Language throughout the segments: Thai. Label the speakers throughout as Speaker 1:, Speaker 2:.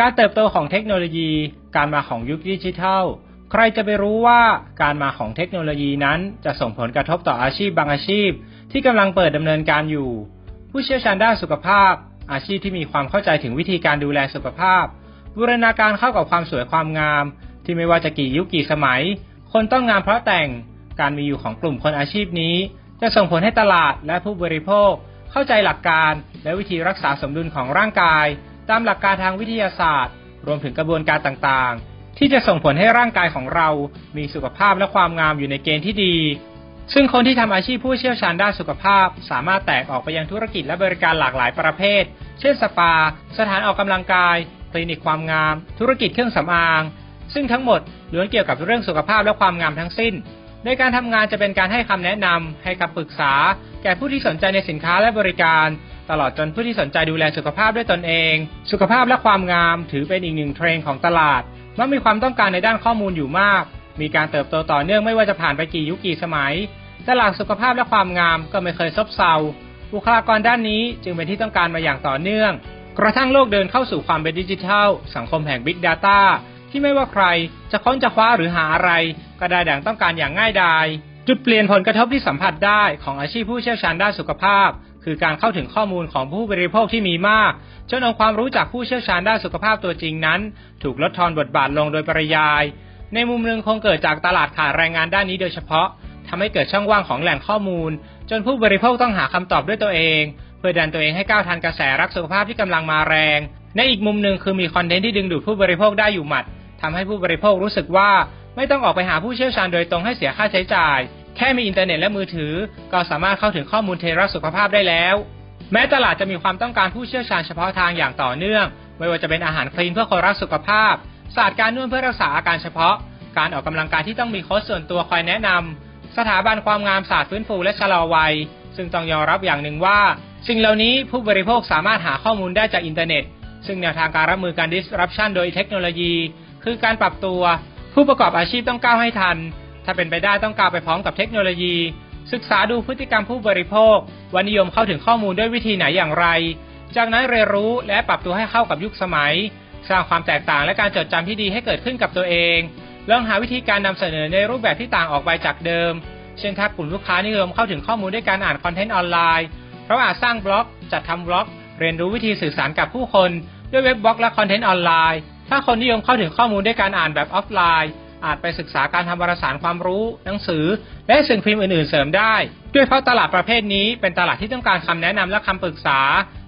Speaker 1: การเติบโตของเทคโนโลยี การมาของยุคดิจิทัล ใครจะไปรู้ว่าการมาของเทคโนโลยีนั้นจะส่งผลกระทบต่ออาชีพบางอาชีพ ที่กำลังเปิดดำเนินการอยู่ ผู้เชี่ยวชาญด้านสุขภาพ อาชีพที่มีความเข้าใจถึงวิธีการดูแลสุขภาพ บูรณาการเข้ากับความสวยความงาม ที่ไม่ว่าจะกี่ยุคกี่สมัย คนต้องงามเพราะแต่ง การมีอยู่ของกลุ่มคนอาชีพนี้ จะส่งผลให้ตลาดและผู้บริโภค เข้าใจหลักการและวิธีรักษาสมดุลของร่างกาย ตามหลักการทางวิทยาศาสตร์ รวมถึงกระบวนการต่างๆ ที่จะส่งผลให้ร่างกายของเรา มีสุขภาพและความงามอยู่ในเกณฑ์ที่ดี ซึ่งคนที่ทำอาชีพผู้เชี่ยวชาญด้านสุขภาพ สามารถแตกออกไปยังธุรกิจและบริการหลากหลายประเภท เช่นสปา สถานออกกำลังกาย คลินิกความงาม ธุรกิจเครื่องสำอาง ซึ่งทั้งหมดล้วนเกี่ยวกับเรื่องสุขภาพและความงามทั้งสิ้น ดยการทำงานจะเป็นการให้คำแนะนำให้คำปรึกษา แก่ผู้ที่สนใจในสินค้าและบริการ ตลอดจนผู้ที่สนใจดูแลสุขภาพด้วยตนเอง สุขภาพและความงามถือเป็นอีกหนึ่งเทรนด์ของตลาดมักมีความต้องการในด้านข้อมูลอยู่มาก มีการเติบโตต่อเนื่องไม่ว่าจะผ่านไปกี่ยุคกี่สมัย ตลาดสุขภาพและความงามก็ไม่เคยซบเซาบุคลากรด้านนี้จึงเป็นที่ต้องการมาอย่างต่อเนื่อง กระทั่งโลกเดินเข้าสู่ความเป็นดิจิทัล สังคมแห่ง Big Data ที่ไม่ว่าใครจะค้นจะคว้าหรือหาอะไร ก็ได้ดังต้องการอย่างง่ายดาย จุดเปลี่ยนผลกระทบที่สัมผัสได้ของอาชีพผู้เชี่ยวชาญด้านสุขภาพ คือการเข้าถึงข้อมูลของผู้บริโภคที่มีมากจนองค์ความรู้จากผู้เชี่ยวชาญด้านสุขภาพตัวจริงนั้น ถูกลดทอนบทบาทลงโดยปริยาย ในมุมหนึ่งคงเกิดจากตลาดขาดแรงงานด้านนี้โดยเฉพาะทำให้เกิดช่องว่างของแหล่งข้อมูล จนผู้บริโภคต้องหาคำตอบด้วยตัวเอง เพื่อดันตัวเองให้ก้าวทันกระแสรักสุขภาพที่กำลังมาแรง ในอีกมุมหนึ่งคือมีคอนเทนต์ที่ดึงดูดผู้บริโภคได้อยู่หมัดทำให้ผู้บริโภครู้สึกว่า ไม่ต้องออกไปหาผู้เชี่ยวชาญโดยตรงให้เสียค่าใช้จ่าย แค่มีอินเทอร์เน็ตและมือถือ ก็สามารถเข้าถึงข้อมูลเทรสุขภาพได้แล้ว แม้ตลาดจะมีความต้องการผู้เชี่ยวชาญเฉพาะทางอย่างต่อเนื่อง ไม่ว่าจะเป็นอาหารคลีนเพื่อคนรักสุขภาพ ศาสตร์การนวดเพื่อรักษาอาการเฉพาะ การออกกำลังกายที่ต้องมีโค้ชส่วนตัวคอยแนะนำสถาบันความงามศาสตร์ฟื้นฟูและชะลอวัย ซึ่งต้องยอมรับอย่างหนึ่งว่า สิ่งเหล่านี้ผู้บริโภคสามารถหาข้อมูลได้จากอินเทอร์เน็ต ซึ่งแนวทางการรับมือการ disruption โดยเทคโนโลยี คือการปรับตัว ผู้ประกอบอาชีพต้องก้าวให้ทัน ถ้าเป็นไปได้ต้องก้าวไปพร้อมกับเทคโนโลยี ศึกษาดูพฤติกรรมผู้บริโภคว่านิยมเข้าถึงข้อมูลด้วยวิธีไหนอย่างไร จากนั้นเรียนรู้และปรับตัวให้เข้ากับยุคสมัย สร้างความแตกต่างและการจดจำที่ดีให้เกิดขึ้นกับตัวเองลองหาวิธีการนำเสนอในรูปแบบที่ต่างออกไปจากเดิม เช่นถ้ากลุ่มลูกค้านิยมเข้าถึงข้อมูลด้วยการอ่านคอนเทนต์ออนไลน์เราอาจสร้างบล็อก จัดทำบล็อก เรียนรู้วิธีสื่อสารกับผู้คน ด้วยเว็บบล็อกและคอนเทนต์ออนไลน์ ถ้าคนนิยมเข้าถึงข้อมูลด้วยการอ่านแบบออฟไลน์ อาจไปศึกษาการทำวารสารความรู้ หนังสือ และสิ่งพิมพ์อื่นๆเสริมได้ ด้วยเพราะตลาดประเภทนี้เป็นตลาดที่ต้องการคำแนะนำและคำปรึกษา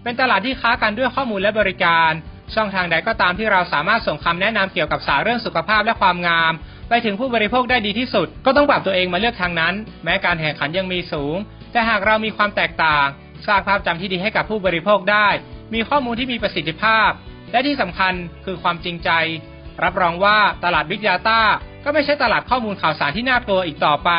Speaker 1: เป็นตลาดที่ค้ากันด้วยข้อมูลและบริการ ช่องทางใดก็ตามที่เราสามารถส่งคำแนะนำเกี่ยวกับสารเรื่องสุขภาพและความงามไปถึงผู้บริโภคได้ดีที่สุด ก็ต้องปรับตัวเองมาเลือกทางนั้น แม้การแข่งขันยังมีสูง แต่หากเรามีความแตกต่าง สร้างภาพจำที่ดีให้กับผู้บริโภคได้ มีข้อมูลที่มีประสิทธิภาพ และที่สำคัญคือความจริงใจ รับรองว่าตลาด Big Data ก็ไม่ใช่ตลาดข้อมูลข่าวสารที่น่ากลัวอีกต่อไป